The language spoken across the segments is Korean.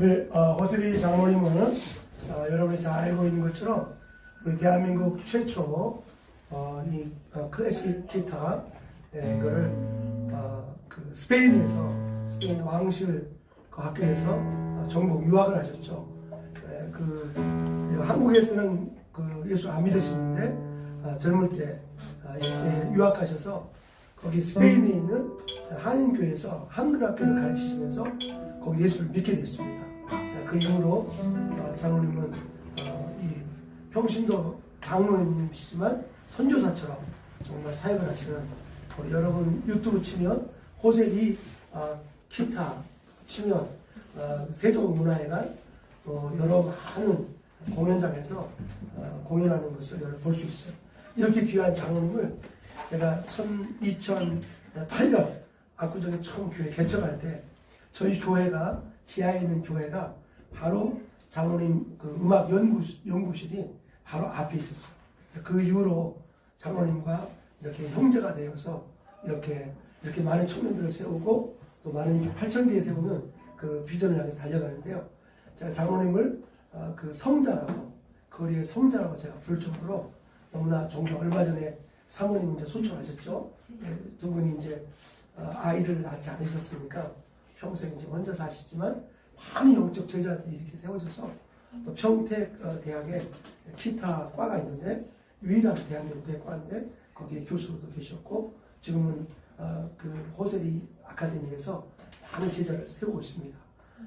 우리 어, 허슬이 장모님은 어, 여러분이 잘 알고 있는 것처럼 우리 대한민국 최초 어, 이 어, 클래식 기타 예, 이거를 어, 그 스페인에서 스페인 왕실 그 학교에서 어, 전공 유학을 하셨죠. 예, 그 한국에서는 그 예수 안 믿으시는데 아, 젊을 때 아, 이렇게 유학하셔서 거기 스페인에 있는 한인교회에서 한글 학교를 가르치시면서 거기 예수를 믿게 됐습니다. 자, 그 이후로 어, 장로님은 어, 이 평신도 장로님이시지만 선교사처럼 정말 사역을 하시는 우리 여러분 유튜브 치면 호세리 어, 기타 치면 어, 세종문화회관 또 여러 많은 공연장에서 어, 공연하는 것을 여러분 볼수 있어요. 이렇게 귀한 장로님을 제가 2008년 압구정에 처음 교회 개척할 때 저희 교회가 지하에 있는 교회가 바로 장로님 그 음악 연구 연구실이 바로 앞에 있었어요. 그 이후로 장로님과 이렇게 형제가 되어서 이렇게 이렇게 많은 청년들을 세우고 또 많은 8천 개의 세우는 그 비전을 향해서 달려가는데요. 제가 장로님을 어, 그 성자라고 거리의 성자라고 제가 부를 정도로 너무나 존경. 얼마 전에 사모님 이제 소천하셨죠. 예, 두 분이 이제 어, 아이를 낳지 않으셨으니까 평생 이제 혼자 사시지만 많은 영적 제자들이 이렇게 세워져서 또 평택 어, 대학에 기타 과가 있는데 유일한 대한민국 대과인데 거기에 교수로도 계셨고 지금은 어, 그 호세리 아카데미에서 많은 제자를 세우고 있습니다.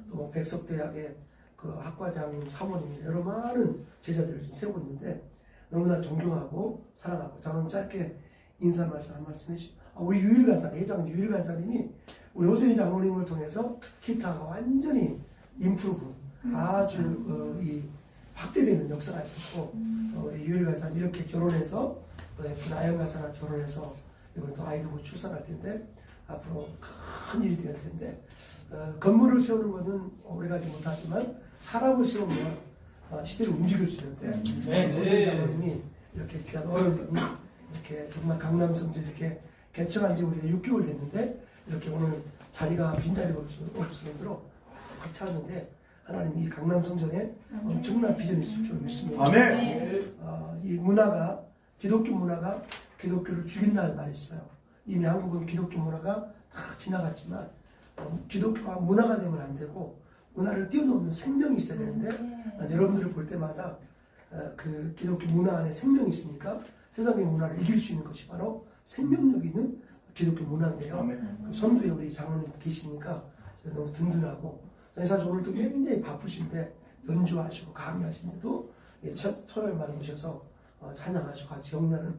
또 백석대학의 그 학과장 사모님 여러 많은 제자들을 세우고 있는데 너무나 존경하고 사랑하고 저는 짧게 인사 말씀 한 말씀 해주시죠. 아, 우리 유일 간사 회장 유일 간사님이 우리 호세리 장로님을 통해서 기타가 완전히 임프루브 아주 어, 이 확대되는 역사가 있었고 어, 우리 유일 간사님 이렇게 결혼해서 또 예쁜 아영 간사가 결혼해서 이번 또 아이도 곧 출산할 텐데 앞으로 큰 일이 될 텐데 어, 건물을 세우는 것은 오래가지 못하지만 사람을 세우면 어, 시대를 움직일 수 있는데 네, 호세 장로님이 이렇게 귀한 어른분이 이렇게 정말 강남 성지 이렇게 개척한 지 우리가 6개월 됐는데 이렇게 오늘 자리가 빈자리가 없을 정도로 꽉 찼는데 하나님 이 강남 성전에 엄청난 비전이 있을 줄 믿습니다. 아멘. 어, 이 문화가 기독교 문화가 기독교를 죽인다는 말이 있어요. 이미 한국은 기독교 문화가 다 지나갔지만 어, 기독교가 문화가 되면 안 되고 문화를 뛰어넘는 생명이 있어야 되는데 난 여러분들을 볼 때마다 어, 그 기독교 문화 안에 생명이 있으니까 세상의 문화를 이길 수 있는 것이 바로 생명력 있는 기독교 문화인데요. 그 선두에 우리 장로님 계시니까 너무 든든하고 사실 오늘도 굉장히 바쁘신데 연주하시고 강의하시는데도 예, 첫 토요일만 오셔서 어, 찬양하시고 같이 격려하는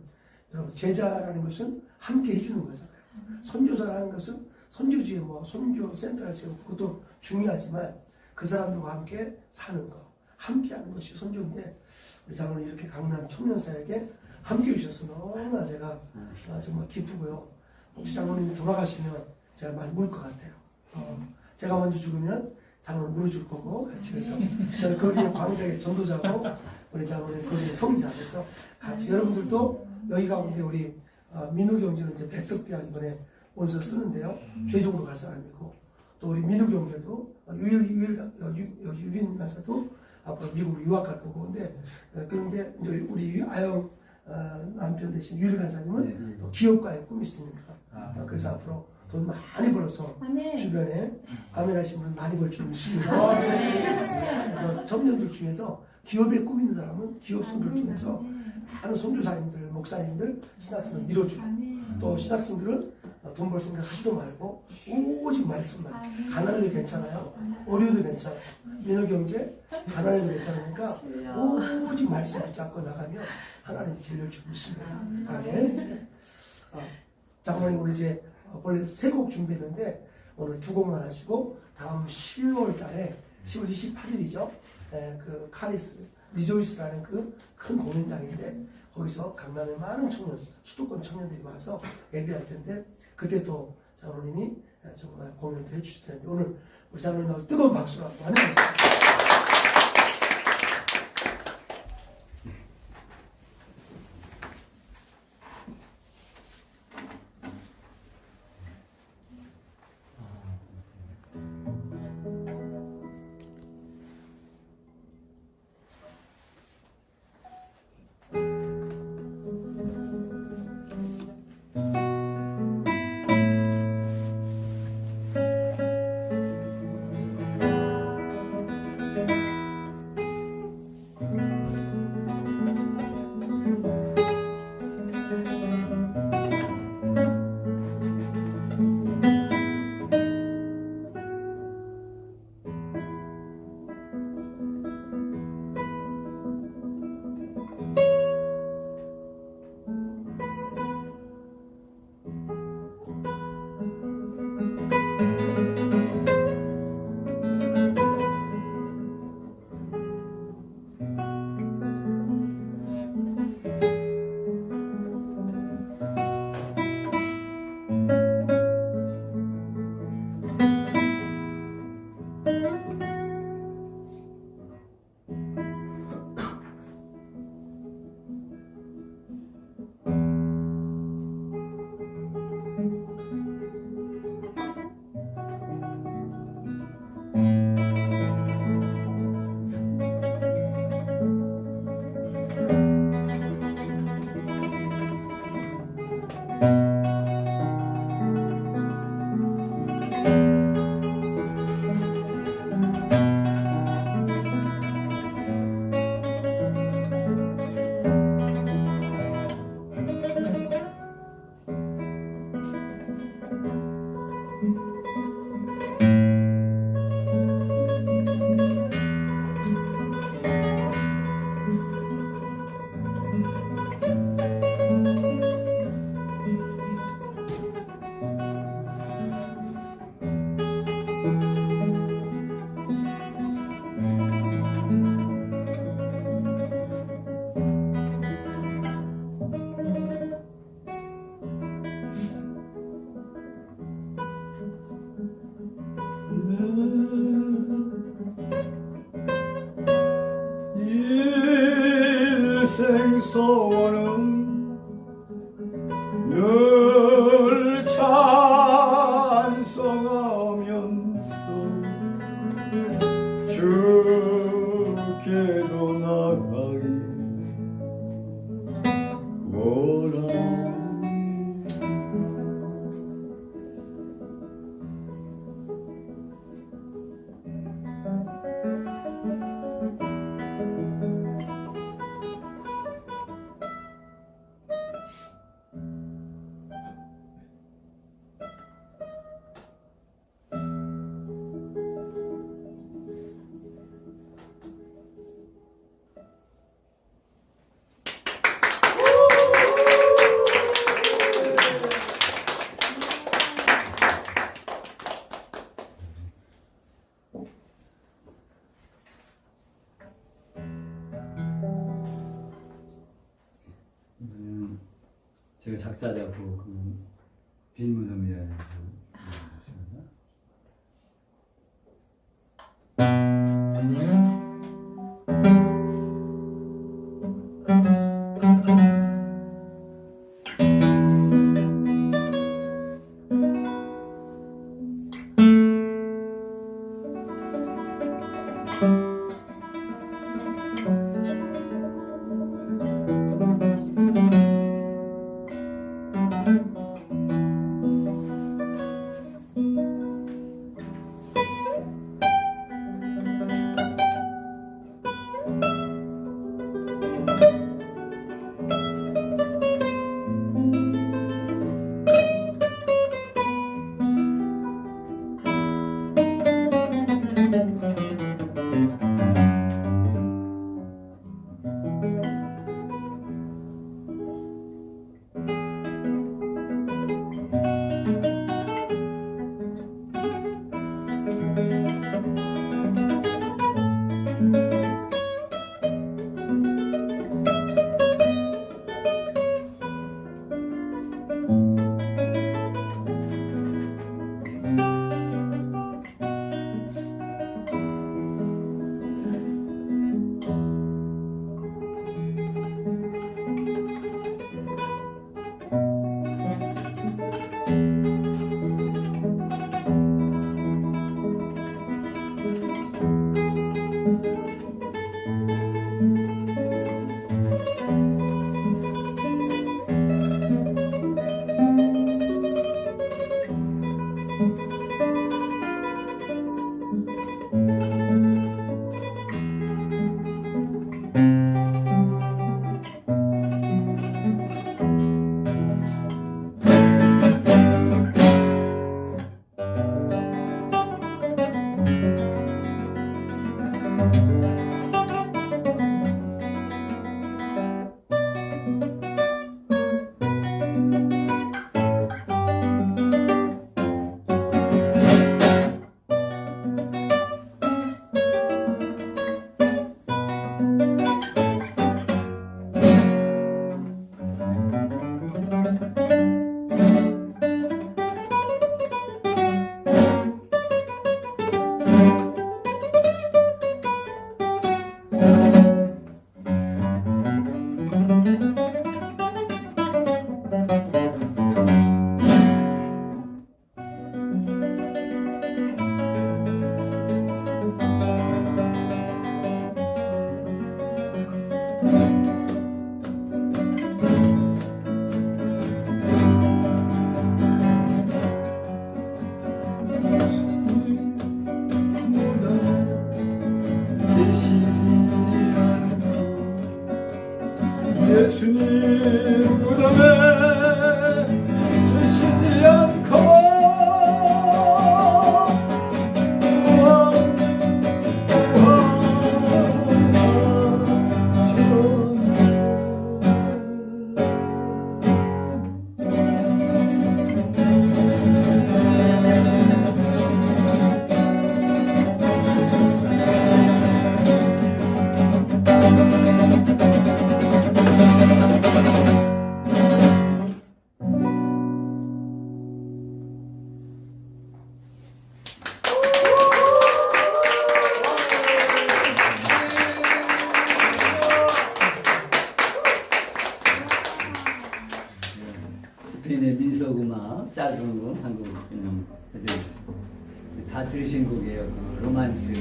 여러분 제자라는 것은 함께 해주는 거잖아요. 선교사라는 것은 선교지에 뭐 선교 센터를 세우고 그것도 중요하지만 그 사람들과 함께 사는 거, 함께 하는 것이 선교인데 우리 장로님 이렇게 강남 청년사에게 함께 해주셔서 너무나 제가 어, 정말 기쁘고요. 혹시 장로님이 돌아가시면 제가 많이 울 것 같아요. 어, 제가 먼저 죽으면 장로를 물어줄 거고 같이 그래서 저는 거리의 광장의 전도자고 우리 장로님 거리의 성자 그래서 같이 여러분들도 여기 가운데 우리 어, 민우 경제는 이제 백석대학 이번에 원서 쓰는데요. 최종으로 갈 사람이고 또 우리 민우 경제도 어, 유일 유일 어, 유- 유빈 간사도 앞으로 미국으로 유학할 거고 근데 어, 그런데 이제 우리 아영 어, 남편 대신 유일 간사님은 또 기업가의 꿈이 있으니까 어, 그래서 앞으로 돈 많이 벌어서 아멘. 주변에 아멘 하신 분 많이 벌 줄 믿습니다. 그래서 청년들 중에서 기업에 꿈 있는 사람은 기업 선교를 통해서 많은 선교사님들, 목사님들, 신학생들 밀어주고 또 신학생들은 어, 돈벌 생각 하지도 말고 오직 말씀만 가난해도 괜찮아요. 어려도 괜찮아요. 민호경제 가난해도 괜찮으니까 오직 말씀 붙잡고 나가면 하나님 길을 줄 믿습니다. 아멘. 아, 장모님 오늘 이제 어, 원래 세 곡 준비했는데 오늘 두 곡만 하시고 다음 10월 달에 10월 28일이죠. 그 카리스 리조이스라는 그 큰 공연장인데 거기서 강남의 많은 청년, 수도권 청년들이 와서 예배할 텐데 그때 또 장로님이 에, 정말 공연도 해주실 텐데 오늘 우리 장로님하고 뜨거운 박수로 환영하겠습니다. so unaware. 박자되고 그 빈무덤이래. 다 들으신 곡이에요. 그 로만스.